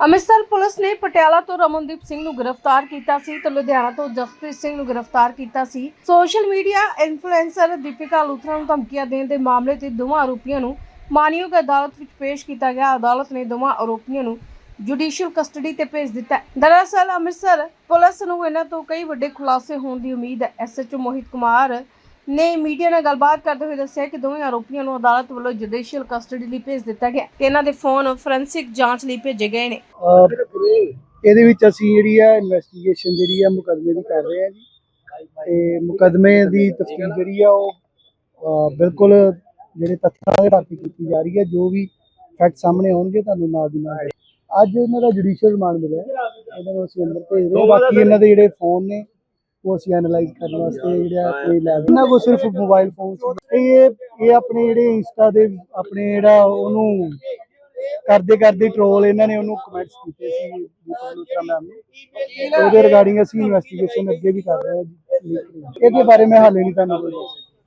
Amritsar police ਨੇ ਪਟਿਆਲਾ ਤੋਂ ਰਮਨਦੀਪ ਸਿੰਘ ਨੂੰ ਗ੍ਰਿਫਤਾਰ ਕੀਤਾ ਸੀ ਤੇ ਲੁਧਿਆਣਾ ਤੋਂ ਜਸਪ੍ਰੀਤ ਸਿੰਘ ਨੂੰ ਗ੍ਰਿਫਤਾਰ ਕੀਤਾ ਸੀ। Social media influencer Deepika Luthra ਨੂੰ ਧਮਕੀਆਂ ਦੇਣ ਦੇ ਮਾਮਲੇ ਤੇ ਦੋਵਾਂ ਆਰੋਪੀਆਂ ਨੂੰ ਮਾਨਯੋਗ ਅਦਾਲਤ ਵਿੱਚ ਪੇਸ਼ ਕੀਤਾ ਗਿਆ। ਅਦਾਲਤ ਨੇ ਦੋਵਾਂ ਆਰੋਪੀਆਂ ਨੂੰ ਜੁਡੀਸ਼ੀਅਲ ਕਸਟਡੀ ਤੇ ਭੇਜ ਦਿੱਤਾ। ਦਰਅਸਲ ਅੰਮ੍ਰਿਤਸਰ ਪੁਲਿਸ ਨੂੰ ਇਹਨਾਂ ਤੋਂ ਕਈ ਵੱਡੇ ਖੁਲਾਸੇ ਹੋਣ ਦੀ ਉਮੀਦ ਹੈ। ਐਸਐਚਓ ਮੋਹਿਤ ਕੁਮਾਰ ਨੇ ਮੀਡੀਆ ਨਾਲ ਗੱਲਬਾਤ ਕਰਦੇ ਹੋਏ ਦੱਸਿਆ ਕਿ ਦੋਵੇਂ ਆਰੋਪੀਆਂ ਨੂੰ ਅਦਾਲਤ ਵੱਲੋਂ ਜੁਡੀਸ਼ੀਅਲ ਕਸਟਡੀ ਲਈ ਭੇਜ ਦਿੱਤਾ ਗਿਆ ਤੇ ਇਹਨਾਂ ਦੇ ਫੋਨ ਫੋਰੈਂਸਿਕ ਜਾਂਚ ਲਈ ਭੇਜੇ ਗਏ ਨੇ। ਇਹਦੇ ਵਿੱਚ ਅਸੀਂ ਜਿਹੜੀ ਆ ਇਨਵੈਸਟੀਗੇਸ਼ਨ ਜਿਹੜੀ ਆ ਮੁਕਦਮੇ ਦੀ ਕਰ ਰਹੇ ਆ ਜੀ। ਤੇ ਮੁਕਦਮੇ ਦੀ ਤਫਤੀਸ਼ ਜਿਹੜੀ ਆ ਉਹ ਬਿਲਕੁਲ ਜਿਹੜੇ ਤੱਥਾਂ ਦੇ ਆਧਾਰ ਤੇ ਕੀਤੀ ਜਾ ਰਹੀ ਹੈ ਜੋ ਵੀ ਫੈਕਟ ਸਾਹਮਣੇ ਆਉਣਗੇ, ਤੁਹਾਨੂੰ ਨਾਲ ਦੀ ਨਾਲ ਅੱਜ ਇਹਨਾਂ ਦਾ ਜੁਡੀਸ਼ੀਅਲ ਰਿਮਾਂਡ ਮਿਲਿਆ। ਇਹਨਾਂ ਨੂੰ ਅਸੀਂ ਅੰਦਰ ਭੇਜ ਰਹੇ ਹਾਂ। ਬਾਕੀ ਇਹਨਾਂ ਦੇ ਜਿਹੜੇ ਫੋਨ ਨੇ ਉਹ ਅਸੀਂ ਐਨਾਲਾਈਜ਼ ਕਰਨ ਵਾਸਤੇ ਜਿਹੜਾ ਕੋਈ ਲੈ ਇਹਨਾਂ ਕੋਲ ਸਿਰਫ ਮੋਬਾਈਲ ਫੋਨ ਇਹ ਇਹ ਆਪਣੇ ਜਿਹੜੇ ਇੰਸਟਾ ਦੇ ਆਪਣੇ ਜਿਹੜਾ ਉਹਨੂੰ ਕਰਦੇ ਕਰਦੇ ਟ੍ਰੋਲ ਇਹਨਾਂ ਨੇ ਉਹਨੂੰ ਕਮੈਂਟਸ ਕੀਤੇ ਸੀ ਲੂਥਰਾ ਮੈਮ ਨੇ ਉਹਦੇ ਰਿਗਾਰਡਿੰਗ ਅਸੀਂ ਇਨਵੈਸਟੀਗੇਸ਼ਨ ਅੱਗੇ ਵੀ ਕਰ ਰਹੇ ਹਾਂ ਇਹਦੇ ਬਾਰੇ ਮੈਂ ਹਾਲੇ ਨਹੀਂ ਤੁਹਾਨੂੰ।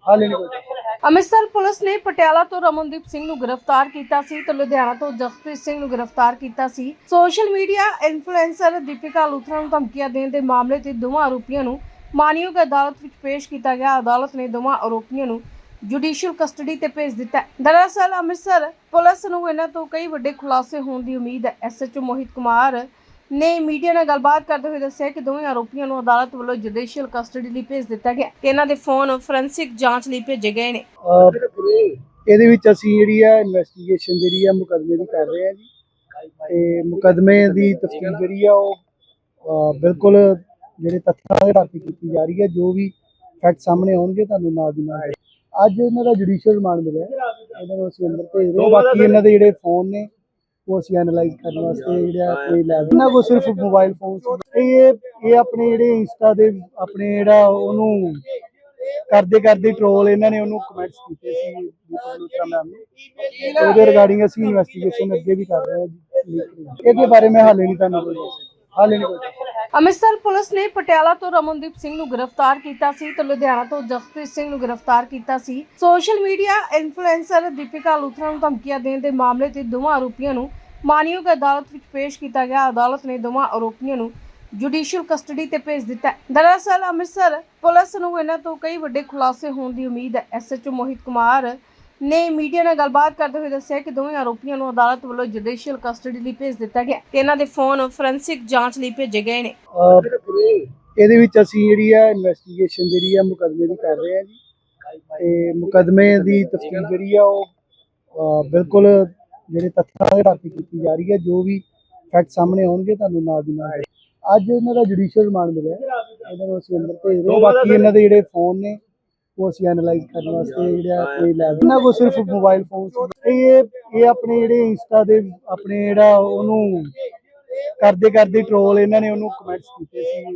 ਹਾਲੇ ਨਹੀਂ ਕੋਈ ਅੰਮ੍ਰਿਤਸਰ ਪੁਲਿਸ ਨੇ ਪਟਿਆਲਾ ਤੋਂ ਰਮਨਦੀਪ ਸਿੰਘ ਨੂੰ ਗ੍ਰਿਫਤਾਰ ਕੀਤਾ ਸੀ ਤੇ ਲੁਧਿਆਣਾ ਤੋਂ ਜਸਪ੍ਰੀਤ ਸਿੰਘ ਨੂੰ ਗ੍ਰਿਫਤਾਰ ਕੀਤਾ ਸੀ। Social media influencer Deepika Luthra ਨੂੰ ਧਮਕੀਆਂ ਦੇਣ ਦੇ ਮਾਮਲੇ ਤੇ ਦੋਵਾਂ ਆਰੋਪੀਆਂ ਨੂੰ ਮਾਨਯੋਗ ਅਦਾਲਤ ਵਿੱਚ ਪੇਸ਼ ਕੀਤਾ ਗਿਆ। ਅਦਾਲਤ ਨੇ ਦੋਵਾਂ ਆਰੋਪੀਆਂ ਨੂੰ ਜੁਡੀਸ਼ੀਅਲ ਕਸਟਡੀ ਤੇ ਭੇਜ ਦਿੱਤਾ। ਦਰਅਸਲ ਅੰਮ੍ਰਿਤਸਰ ਪੁਲਿਸ ਨੂੰ ਇਹਨਾਂ ਤੋਂ ਕਈ ਵੱਡੇ ਖੁਲਾਸੇ ਹੋਣ ਦੀ ਉਮੀਦ ਹੈ। ਐਸਐਚਓ ਮੋਹਿਤ ਕੁਮਾਰ ਨੇ ਮੀਡੀਆ ਨਾਲ ਗੱਲਬਾਤ ਕਰਦੇ ਹੋਏ ਦੱਸਿਆ ਕਿ ਦੋਵੇਂ ਆਰੋਪੀਆਂ ਨੂੰ ਅਦਾਲਤ ਵੱਲੋਂ ਜੁਡੀਸ਼ੀਅਲ ਕਸਟਡੀ ਲਈ ਭੇਜ ਦਿੱਤਾ ਗਿਆ ਤੇ ਇਹਨਾਂ ਦੇ ਫੋਨ ਫੋਰੈਂਸਿਕ ਜਾਂਚ ਲਈ ਭੇਜੇ ਗਏ ਨੇ। ਇਹਦੇ ਵਿੱਚ ਅਸੀਂ ਜਿਹੜੀ ਆ ਇਨਵੈਸਟੀਗੇਸ਼ਨ ਜਿਹੜੀ ਆ ਮੁਕਦਮੇ ਦੀ ਕਰ ਰਹੇ ਆ ਜੀ। ਤੇ ਮੁਕਦਮੇ ਦੀ ਤਫਤੀਸ਼ ਜਿਹੜੀ ਆ ਉਹ ਬਿਲਕੁਲ ਜਿਹੜੇ ਤੱਥਾਂ ਦੇ ਆਧਾਰ ਤੇ ਕੀਤੀ ਜਾ ਰਹੀ ਹੈ ਜੋ ਵੀ ਫੈਕਟ ਸਾਹਮਣੇ ਆਉਣਗੇ, ਤੁਹਾਨੂੰ ਨਾਲ ਦੀ ਨਾਲ ਅੱਜ ਇਹਨਾਂ ਦਾ ਜੁਡੀਸ਼ੀਅਲ ਰਿਮਾਂਡ ਮਿਲਿਆ। ਇਹਨਾਂ ਨੂੰ ਅਸੀਂ ਅੰਦਰ ਭੇਜ ਰਹੇ ਹਾਂ। ਬਾਕੀ ਇਹਨਾਂ ਦੇ ਜਿਹੜੇ ਫੋਨ ਨੇ ਉਹ ਅਸੀਂ ਐਨਾਲਾਈਜ਼ ਕਰਨ ਵਾਸਤੇ ਜਿਹੜਾ ਕੋਈ ਲੈ ਇਹਨਾਂ ਕੋਲ ਸਿਰਫ ਮੋਬਾਈਲ ਫੋਨ ਇਹ ਇਹ ਆਪਣੇ ਜਿਹੜੇ ਇੰਸਟਾ ਦੇ ਆਪਣੇ ਜਿਹੜਾ ਉਹਨੂੰ ਕਰਦੇ ਕਰਦੇ ਟ੍ਰੋਲ ਇਹਨਾਂ ਨੇ ਉਹਨੂੰ ਕਮੈਂਟਸ ਕੀਤੇ ਸੀ ਦੀਪਕ ਲੂਥਰਾ ਮੈਮ ਨੇ ਤੇ ਉਹਦੇ ਰਿਗਾਰਡਿੰਗ ਅਸੀਂ ਇਨਵੈਸਟੀਗੇਸ਼ਨ ਅੱਗੇ ਵੀ ਕਰ ਰਹੇ ਹਾਂ ਇਹਦੇ ਬਾਰੇ ਮੈਂ ਹਾਲੇ ਨਹੀਂ ਤੁਹਾਨੂੰ ਕੋਈ। ਹਾਲੇ ਨਹੀਂ ਕੋਈ ਅੰਮ੍ਰਿਤਸਰ ਪੁਲਿਸ ਨੇ ਪਟਿਆਲਾ ਤੋਂ ਰਮਨਦੀਪ ਸਿੰਘ ਨੂੰ ਗ੍ਰਿਫਤਾਰ ਕੀਤਾ ਸੀ ਤੇ ਲੁਧਿਆਣਾ ਤੋਂ ਜਸਪ੍ਰੀਤ ਸਿੰਘ ਨੂੰ ਗ੍ਰਿਫਤਾਰ ਕੀਤਾ ਸੀ। Social media influencer Deepika Luthra ਨੂੰ ਧਮਕੀਆਂ ਦੇਣ ਦੇ ਮਾਮਲੇ ਤੇ ਦੋਵਾਂ ਆਰੋਪੀਆਂ ਨੂੰ ਮਾਨਯੋਗ ਅਦਾਲਤ ਵਿੱਚ ਪੇਸ਼ ਕੀਤਾ ਗਿਆ। ਅਦਾਲਤ ਨੇ ਦੋਵਾਂ ਆਰੋਪੀਆਂ ਨੂੰ ਜੁਡੀਸ਼ੀਅਲ ਕਸਟਡੀ ਤੇ ਭੇਜ ਦਿੱਤਾ। ਦਰਅਸਲ ਅੰਮ੍ਰਿਤਸਰ ਪੁਲਿਸ ਨੂੰ ਇਹਨਾਂ ਤੋਂ ਕਈ ਵੱਡੇ ਖੁਲਾਸੇ ਹੋਣ ਦੀ ਉਮੀਦ ਹੈ। ਐਸਐਚਓ ਮੋਹਿਤ ਕੁਮਾਰ ਨੇ ਮੀਡੀਆ ਨਾਲ ਗੱਲਬਾਤ ਕਰਦੇ ਹੋਏ ਦੱਸਿਆ ਕਿ ਦੋਵੇਂ ਆਰੋਪੀਆਂ ਨੂੰ ਅਦਾਲਤ ਵੱਲੋਂ ਜੁਡੀਸ਼ੀਅਲ ਕਸਟਡੀ ਲਈ ਭੇਜ ਦਿੱਤਾ ਗਿਆ ਤੇ ਇਹਨਾਂ ਦੇ ਫੋਨ ਫੋਰੈਂਸਿਕ ਜਾਂਚ ਲਈ ਭੇਜੇ ਗਏ ਨੇ। ਇਹਦੇ ਵਿੱਚ ਅਸੀਂ ਜਿਹੜੀ ਆ ਇਨਵੈਸਟੀਗੇਸ਼ਨ ਜਿਹੜੀ ਆ ਮੁਕਦਮੇ ਦੀ ਕਰ ਰਹੇ ਆ ਜੀ। ਤੇ ਮੁਕਦਮੇ ਦੀ ਤਫਤੀਸ਼ ਜਿਹੜੀ ਆ ਉਹ ਬਿਲਕੁਲ ਜਿਹੜੇ ਤੱਥਾਂ ਦੇ ਆਧਾਰ ਤੇ ਕੀਤੀ ਜਾ ਰਹੀ ਹੈ ਜੋ ਵੀ ਫੈਕਟ ਸਾਹਮਣੇ ਆਉਣਗੇ, ਤੁਹਾਨੂੰ ਨਾਲ ਦੀ ਨਾਲ ਅੱਜ ਇਹਨਾਂ ਦਾ ਜੁਡੀਸ਼ੀਅਲ ਰਿਮਾਂਡ ਮਿਲਿਆ। ਇਹਨਾਂ ਨੂੰ ਅਸੀਂ ਅੰਦਰ ਭੇਜ ਰਹੇ ਬਾਕੀ ਇਹਨਾਂ ਦੇ ਜਿਹੜੇ ਫੋਨ ਨੇ ਉਹ ਅਸੀਂ ਐਨਾਲਾਈਜ਼ ਕਰਨ ਵਾਸਤੇ ਜਿਹੜਾ ਕੋਈ ਲੈ ਇਹਨਾਂ ਕੋਲ ਸਿਰਫ ਮੋਬਾਈਲ ਫੋਨ ਸੀ ਇਹ ਇਹ ਆਪਣੇ ਜਿਹੜੇ ਇੰਸਟਾ ਦੇ ਆਪਣੇ ਜਿਹੜਾ ਉਹਨੂੰ ਕਰਦੇ ਕਰਦੇ ਟ੍ਰੋਲ ਇਹਨਾਂ ਨੇ ਉਹਨੂੰ ਕਮੈਂਟਸ ਕੀਤੇ ਸੀ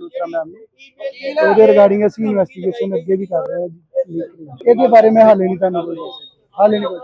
ਲੂਥਰਾ ਮੈਮ ਨੇ ਉਹਦੇ ਰਿਗਾਰਡਿੰਗ ਅਸੀਂ ਇਨਵੈਸਟੀਗੇਸ਼ਨ ਅੱਗੇ ਵੀ ਕਰ ਰਹੇ ਹਾਂ ਜੀ ਇਹਦੇ ਬਾਰੇ ਮੈਂ ਹਾਲੇ ਨਹੀਂ ਤੁਹਾਨੂੰ। ਹਾਲੇ ਨਹੀਂ।